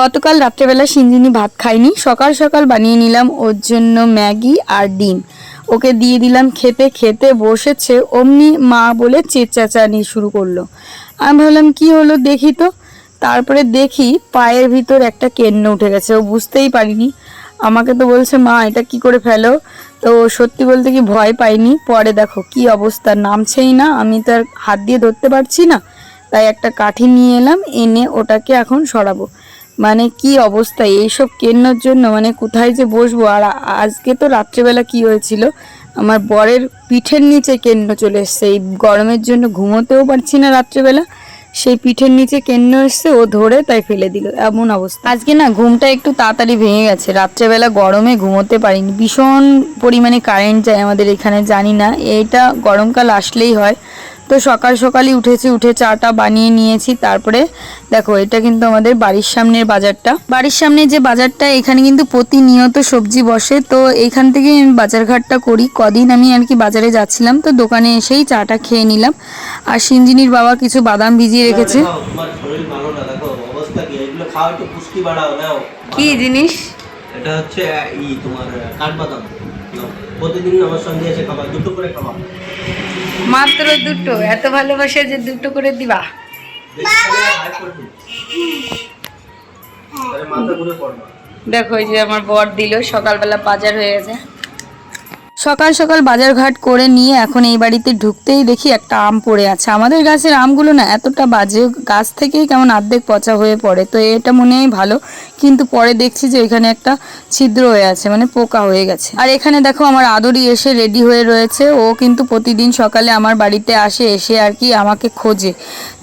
গতকাল রাত্রেবেলা সিঞ্জিনি ভাত খায়নি সকাল সকাল বানিয়ে নিলাম ওর জন্য ম্যাগি আর ডিম। ওকে দিয়ে দিলাম খেতে খেতে বসেছে, অমনি মা বলে চেঁচাচানি শুরু করল। আমি ভাবলাম, কি হলো দেখি তো। তারপরে দেখি পায়ের ভিতর একটা কেন্ন উঠে গেছে। ও বুঝতেই পারিনি। আমাকে তো বলছে, মা, এটা কি করে ফেলো? তো সত্যি বলতে কি ভয় পাইনি। পরে দেখো কি অবস্থা, নামছেই না। আমি তো আর হাত দিয়ে ধরতে পারছি না। তাই একটা কাঠি নিয়ে এলাম, এনে ওটাকে এখন সরাবো। মানে কি অবস্থা? এইসব কেন্নর জন্য মানে কোথায় যে বসবো? আর আজকে তো রাত্রেবেলা কি হয়েছিল? আমার বরের পিঠের নিচে কেন্ন চলে এসছে। এই গরমের জন্য ঘুমোতেও পারছি না রাত্রেবেলা। সেই পিঠের নিচে কেন্ন এসছে, ও ধরে তাই ফেলে দিল। এমন অবস্থা। আজকে না ঘুমটা একটু তাড়াতাড়ি ভেঙে গেছে। রাত্রেবেলা গরমে ঘুমোতে পারিনি। ভীষণ পরিমাণে কারেন্ট যায় আমাদের এখানে, জানি না। এটা গরমকাল আসলেই হয়। তো সকাল সকালই উঠেছি উঠে চাটা বানিয়ে নিয়েছি। তারপরে দেখো এটা কিন্তু আমাদের বাড়ির সামনের বাজারটা। বাড়ির সামনে যে বাজারটা এখানে কিন্তু প্রতিনিয়ত সবজি বসে। তো এখান থেকে আমি বাজারঘাটটা করি। কদিন আমি আর কি বাজারে যাচ্ছিলাম তো দোকানে এসেই চাটা খেয়ে নিলাম। আর সিঞ্জিনির বাবা কিছু বাদাম ভিজিয়ে রেখেছে। কি? এগুলো খাও একটু পুষ্টি বাড়াও নাও। কি জিনিস? এটা হচ্ছে ই তোমার কাঠবাদাম। নাও, প্রতিদিন আমার সঙ্গে এসে খাবা দুটো করে খাবা। মাত্র দুটো। এত ভালোবাসে যে দুটো করে দিবা। দেখো এই যে আমার বর দিল সকালবেলা বাজার হয়ে গেছে। সকাল সকাল বাজার ঘাট করে নিয়ে এখন এই বাড়িতে ঢুকতেই দেখি একটা আম পড়ে আছে। আমাদের গাছের আমগুলো না এতটা বাজে, গাছ থেকেই কেমন অর্ধেক পচা হয়ে পড়ে। তো এটা মনে হয় ভালো, কিন্তু পরে দেখছি যে এখানে একটা ছিদ্র হয়ে আছে মানে পোকা হয়ে গেছে। আর এখানে দেখো আমার আদরি এসে রেডি হয়ে রয়েছে। ও কিন্তু প্রতিদিন সকালে আমার বাড়িতে আসে, এসে আর কি আমাকে খোঁজে।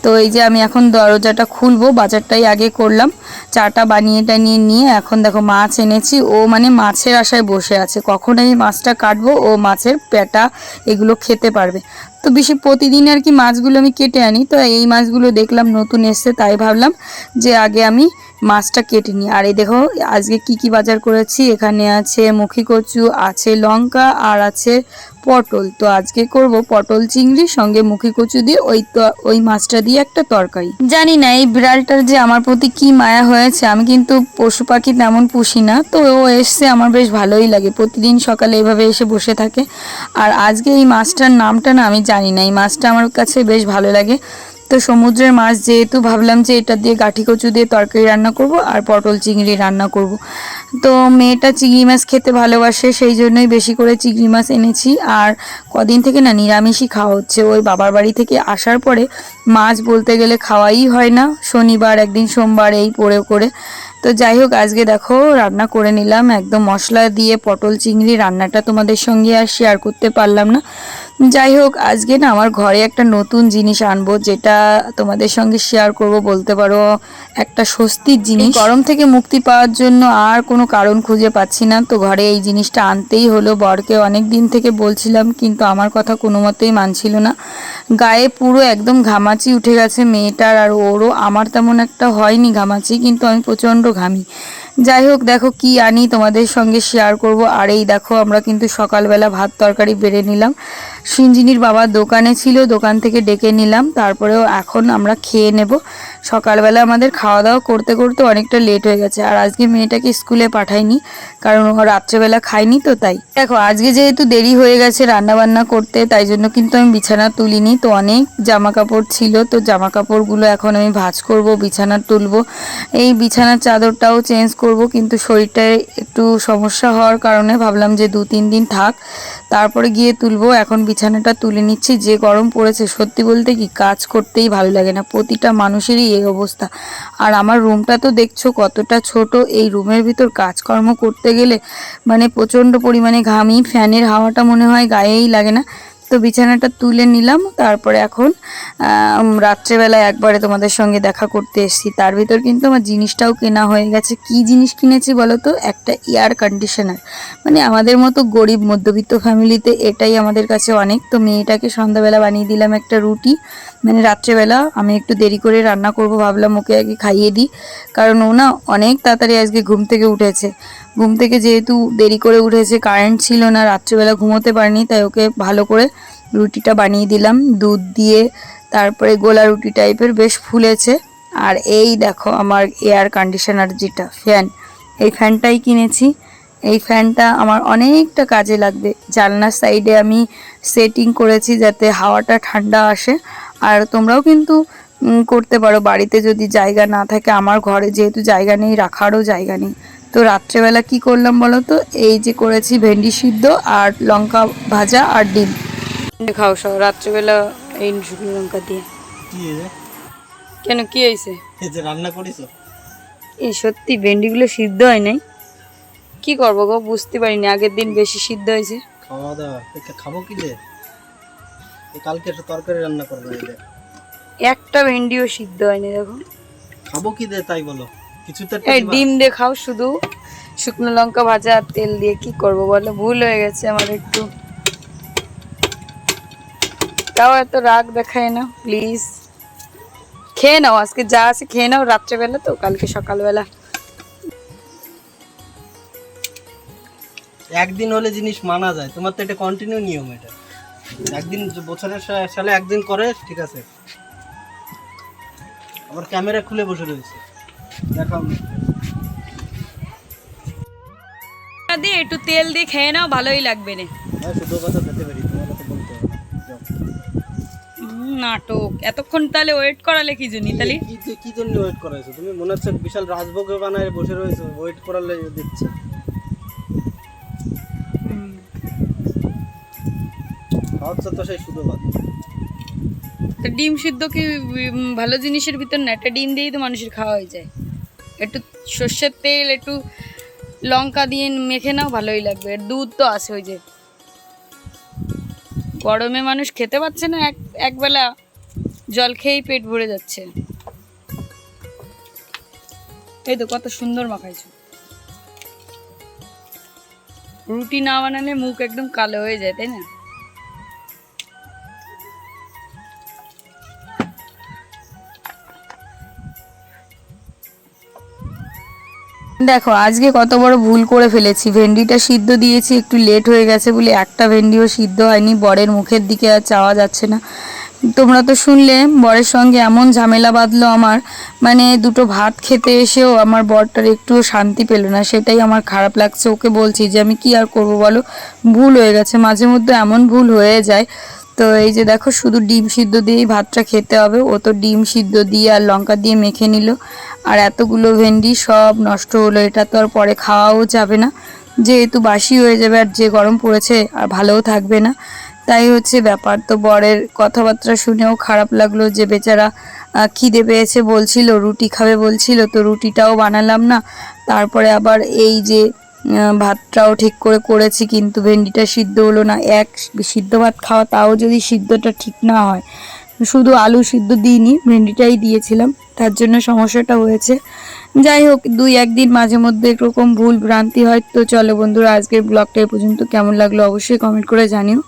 তো এই যে আমি এখন দরজাটা খুলবো, বাজারটাই আগে করলাম। চাটা বানিয়ে টানিয়ে নিয়ে এখন দেখো মাছ এনেছি। ও মানে মাছের আশায় বসে আছে। কখন এই মাছটা কাটবো, ও মাছের পেটা এগুলো খেতে পারবে। তো বেশি প্রতিদিন আর কি মাছগুলো আমি কেটে আনি। তো এই মাছগুলো দেখলাম নতুন এসছে, তাই ভাবলাম যে আগে আমি মাছটা কেটে নিই। আর এই দেখো, আজকে কি কি বাজার করেছি? এখানে আছে মুখি কচু, আছে লঙ্কা, আর আছে পটল। তো আজকে করব পটল চিংড়ি, সঙ্গে মুখি কচু দিয়ে ওই তো- ওই মাছটা দিয়ে একটা তরকারি। জানি না, এই বিড়ালটার যে আমার প্রতি কি মায়া হয়েছে, আমি কিন্তু পশু পাখি তেমন পুষি না। তো ও এসছে, আমার বেশ ভালোই লাগে। প্রতিদিন সকালে এভাবে এসে বসে থাকে। আর আজকে এই মাছটার নামটা না আমি জানি না, এই মাছটা আমার কাছে বেশ ভালো লাগে। তো সমুদ্রের মাছ যেহেতু ভাবলাম যে এটা দিয়ে গাঠি কচু দিয়ে তরকারি রান্না করব আর পটল চিংড়ি রান্না করব। তো মেয়েটা চিংড়ি মাছ খেতে ভালোবাসে, সেই জন্যই বেশি করে চিংড়ি মাছ এনেছি। আর কদিন থেকে না নিরামিষই খাওয়া হচ্ছে। ওই বাবার বাড়ি থেকে আসার পরে মাছ বলতে গেলে খাওয়াই হয় না, শনিবার একদিন, সোমবার এই পড়ে করে। তো যাই হোক, আজকে দেখো রান্না করে নিলাম। একদম মশলা দিয়ে পটল চিংড়ি রান্নাটা তোমাদের সঙ্গে আর শেয়ার করতে পারলাম না। যাই হোক আজকে না আমার ঘরে একটা নতুন জিনিস আনব যেটা তোমাদের সঙ্গে শেয়ার করব বলতে পারো একটা স্বস্তির জিনিস। গরম থেকে মুক্তি পাওয়ার জন্য আর কোনো কারণ খুঁজে পাচ্ছি না। তো ঘরে এই জিনিসটা আনতেই হলো। বরকে অনেক দিন থেকে বলছিলাম কিন্তু আমার কথা কোনো মতেই মানছিল না। গায়ে পুরো একদম ঘামাচি উঠে গেছে মেয়েটার আর ওরও আমার তেমন একটা হয়নি ঘামাচি কিন্তু আমি প্রচণ্ড ঘামি। যাই হোক দেখো কি আনি তোমাদের সঙ্গে শেয়ার করব। আর এই দেখো আমরা কিন্তু সকালবেলা ভাত তরকারি বেড়ে নিলাম। সিঞ্জিনির বাবা দোকানে ছিল, দোকান থেকে ডেকে নিলাম। তারপরেও এখন আমরা খেয়ে নেব। সকালবেলা আমাদের খাওয়া দাওয়া করতে করতে অনেকটা লেট হয়ে গেছে। আর আজকে মেয়েটাকে স্কুলে পাঠাইনি, কারণ ও রাত্রেবেলা খায়নি তো তাই। দেখো, আজকে যেহেতু দেরি হয়ে গেছে রান্না বান্না করতে, তাই জন্য কিন্তু আমি বিছানা তুলিনি। তো অনেক জামা কাপড় ছিল, তো জামা কাপড়গুলো এখন আমি ভাজ করব, বিছানা তুলবো। এই বিছানার চাদরটাও চেঞ্জ করব, কিন্তু শরীরটায় একটু সমস্যা হওয়ার কারণে ভাবলাম যে দু তিন দিন থাক। তারপরে গিয়ে তুলবো, এখন বিছানাটা তুলে নিচ্ছি, যে গরম পড়েছে, সত্যি বলতে কি কাজ করতেই ভালো লাগে না, প্রতিটা মানুষেরই এই অবস্থা। আর আমার রুমটা তো দেখছ কতটা ছোট, এই রুমের ভিতর কাজকর্ম করতে গেলে মানে প্রচণ্ড পরিমাণে ঘামি, ফ্যানের হাওয়াটা মনে হয় গায়েই লাগে না। তো বিছানাটা তুলে নিলাম। তারপরে এখন রাত্রেবেলায় একবারে তোমাদের সঙ্গে দেখা করতে এসেছি। তার ভিতর কিন্তু আমার জিনিসটাও কেনা হয়ে গেছে। কি জিনিস কিনেছি বলো তো? একটা এয়ার কন্ডিশনার। মানে আমাদের মতো গরিব মধ্যবিত্ত ফ্যামিলিতে এটাই আমাদের কাছে অনেক। তো মেয়েটাকে সন্ধ্যাবেলা বানিয়ে দিলাম একটা রুটি। মানে রাত্রেবেলা আমি একটু দেরি করে রান্না করব, ভাবলাম ওকে আগে খাইয়ে দিই। কারণ ও না অনেক তাড়াতাড়ি আজকে ঘুম থেকে উঠেছে। ঘুম থেকে যেহেতু দেরি করে উঠেছে, কারেন্ট ছিল না, রাত্রেবেলা ঘুমোতে পারিনি, তাই ওকে ভালো করে রুটিটা বানিয়ে দিলাম। দুধ দিয়ে তারপরে গোলা রুটি টাইপের বেশ ফুলেছে। আর এই দেখো আমার এয়ার কন্ডিশনার যেটা, ফ্যান। এই ফ্যানটাই কিনেছি। এই ফ্যানটা আমার অনেকটা কাজে লাগবে। জানলার সাইডে আমি সেটিং করেছি যাতে হাওয়াটা ঠান্ডা আসে। আর তোমরাও কিন্তু করতে পারো। বাড়িতে যদি জায়গা না থাকে আমার ঘরে যেহেতু জায়গা নেই রাখারও জায়গা নেই। তো রাত্রেবেলা কি করলাম বলো তো? এই যে করেছি ভেন্ডি সিদ্ধ আর লঙ্কা ভাজা আর ডিম। খাও সব রাত্রেবেলা এই শুকনো লঙ্কা দিয়ে। কেন কি হয়েছে? এই রান্না করিস এই সত্যি ভেন্ডিগুলো সিদ্ধ হয় নাই। কি করব গো বুঝতে পারিনি। আগের দিন বেশি সিদ্ধ হয়েছে। খাওয়া দাওয়া খাব কি কালকে একটা তরকারি রান্না করব এই একটা ভেন্ডিও সিদ্ধ হয়নি দেখো। খাব কি দে তাই বলো। কিছু তো এই ডিম দিয়ে খাও শুধু। শুকনো লঙ্কা ভাজা আর তেল দিয়ে কি করব বলো? ভুল হয়ে গেছে আমার একটু। তাও এত রাগ দেখায় না প্লিজ খেয়ে নাও আজকে যা আছে খেয়ে নাও রাত্রেবেলা তো কালকে সকালবেলা। একদিন হলে জিনিস মানা যায়। তোমার তো এটা কন্টিনিউ নিয়ম এটা। একদিন বছরের সালে একদিন করে ঠিক আছে। আবার ক্যামেরা খুলে বসে রয়েছে। দেখাও। দিয়ে একটু তেল দিয়ে খেয়ে নাও ভালোই লাগবে না হ্যাঁ শুধু কথা খেতে পারি তোমার কথা বলতে নাটক। এতক্ষণ তাহলে ওয়েট করালে কি জন্য তাহলে? কি কি জন্য ওয়েট করাইছো? তুমি মনে হচ্ছে বিশাল রাজভোগে বানায় বসে রয়েছো ওয়েট করালে দিচ্ছে। খাওয়াচ্ছে তো সেই শুধু ভাত ডিম সিদ্ধ কি ভালো জিনিসের ভিতর না, একটা ডিম দিয়েই তো মানুষের খাওয়া হয়ে যায়। একটু সর্ষের তেল, একটু লঙ্কা দিয়ে মেখে নাও, ভালোই লাগবে। দুধ তো আছে ওই যে। গরমে মানুষ খেতে পাচ্ছে না, এক, একবেলা জল খেয়েই পেট ভরে যাচ্ছে। এই তো কত সুন্দর মাখাইছো। রুটি না বানালে মুখ একদম কালো হয়ে যায়, তাই না? দেখো, আজকে কত বড় ভুল করে ফেলেছি। ভেন্ডিটা সিদ্ধ দিয়েছি, একটু লেট হয়ে গেছে বলে একটা ভেন্ডিও সিদ্ধ হয়নি, বরের মুখের দিকে আর চাওয়া যাচ্ছে না। তোমরা তো শুনলে, বরের সঙ্গে এমন ঝামেলা বাঁধলো আমার মানে দুটো ভাত খেতে এসেও আমার বরটার একটুও শান্তি পেল না, সেটাই আমার খারাপ লাগছে। ওকে বলছি যে, আমি কি আর করব বলো? ভুল হয়ে গেছে। মাঝে মধ্যে এমন ভুল হয়ে যায় তো এই যে দেখো, শুধু ডিম সিদ্ধ দিয়েই ভাতটা খেতে হবে। ও তো ডিম সিদ্ধ দিয়ে আর লঙ্কা দিয়ে মেখে নিল। আর এতগুলো ভেন্ডি সব নষ্ট হলো। এটা তো আর পরে খাওয়াও যাবে না। যেহেতু বাসি হয়ে যাবে আর যে গরম পড়েছে, আর ভালোও থাকবে না। তাই হচ্ছে ব্যাপার। তো বরের কথাবার্তা শুনেও খারাপ লাগল যে বেচারা খিদে পেয়েছে বলছিল, রুটি খাবে বলছিল। তো রুটিটাও বানালাম না। তারপরে আবার এই যে ভাতটাও ঠিক করে করেছি, কিন্তু ভেন্ডিটা সিদ্ধ হলো না। এক সিদ্ধ ভাত খাওয়া, তাও যদি সিদ্ধটা ঠিক না হয়। শুধু আলু সিদ্ধ দিইনি, ভেন্ডিটাই দিয়েছিলাম। তার জন্য সমস্যাটা হয়েছে। যাই হোক, দুই একদিন মাঝে মধ্যে এরকম ভুল ভ্রান্তি হয়, তো চলো বন্ধুরা, আজকের ব্লগটা এ পর্যন্ত। কেমন লাগল অবশ্যই কমেন্ট করে জানিও।